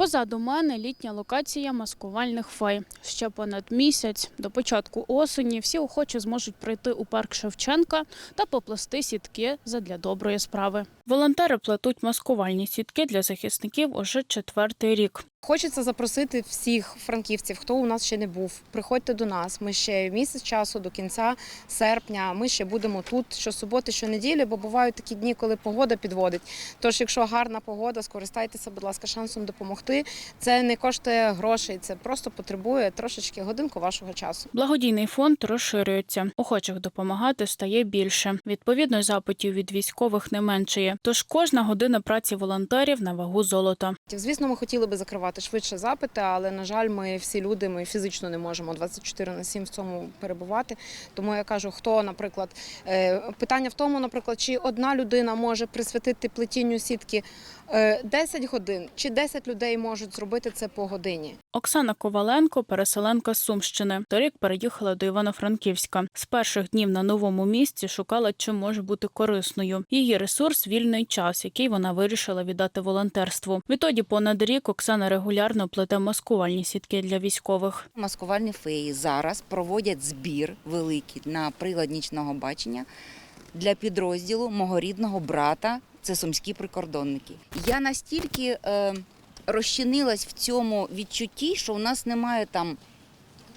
Позаду мене літня локація маскувальних фей. Ще понад місяць до початку осені всі охочі зможуть прийти у парк Шевченка та поплести сітки задля доброї справи. Волонтери плетуть маскувальні сітки для захисників уже четвертий рік. Хочеться запросити всіх франківців, хто у нас ще не був. Приходьте до нас. Ми ще місяць часу до кінця серпня. Ми ще будемо тут щосуботи, щонеділі, бо бувають такі дні, коли погода підводить. Тож, якщо гарна погода, скористайтеся, будь ласка, шансом допомогти. Це не коштує грошей, це просто потребує трошечки годинку вашого часу. Благодійний фонд розширюється. Охочих допомагати стає більше. Відповідно, запитів від військових не меншає. Тож кожна година праці волонтерів на вагу золота. Звісно, ми хотіли би закривати швидше запити, але на жаль, ми всі люди, ми фізично не можемо 24 на 7 в цьому перебувати. Тому я кажу, хто, наприклад, е, питання в тому, наприклад, чи одна людина може присвятити плетінню сітки е, 10 годин, чи 10 людей можуть зробити це по годині. Оксана Коваленко, переселенка з Сумщини. Торік переїхала до Івано-Франківська. З перших днів на новому місці шукала, чим може бути корисною. Її ресурс вільний час, який вона вирішила віддати волонтерству. Відтоді понад рік Оксана регулярно плете маскувальні сітки для військових. Маскувальні феї зараз проводять збір великий на прилад нічного бачення для підрозділу мого рідного брата. Це сумські прикордонники. Я настільки е, розчинилась в цьому відчутті, що у нас немає там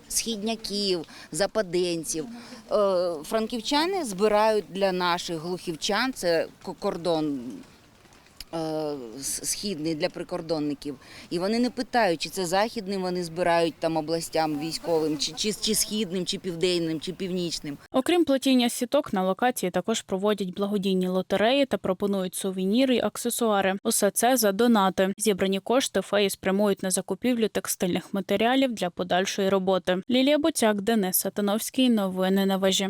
східняків, западенців. Е, франківчани збирають для наших глухівчан, це кордон східний для прикордонників. І вони не питають, чи це західним вони збирають там областям військовим, чи, чи, чи східним, чи південним, чи північним. Окрім плетіння сіток, на локації також проводять благодійні лотереї та пропонують сувеніри й аксесуари. Усе це за донати. Зібрані кошти феї спрямують на закупівлю текстильних матеріалів для подальшої роботи. Лілія Боцяк, Денис Сатановський. Новини на вежі.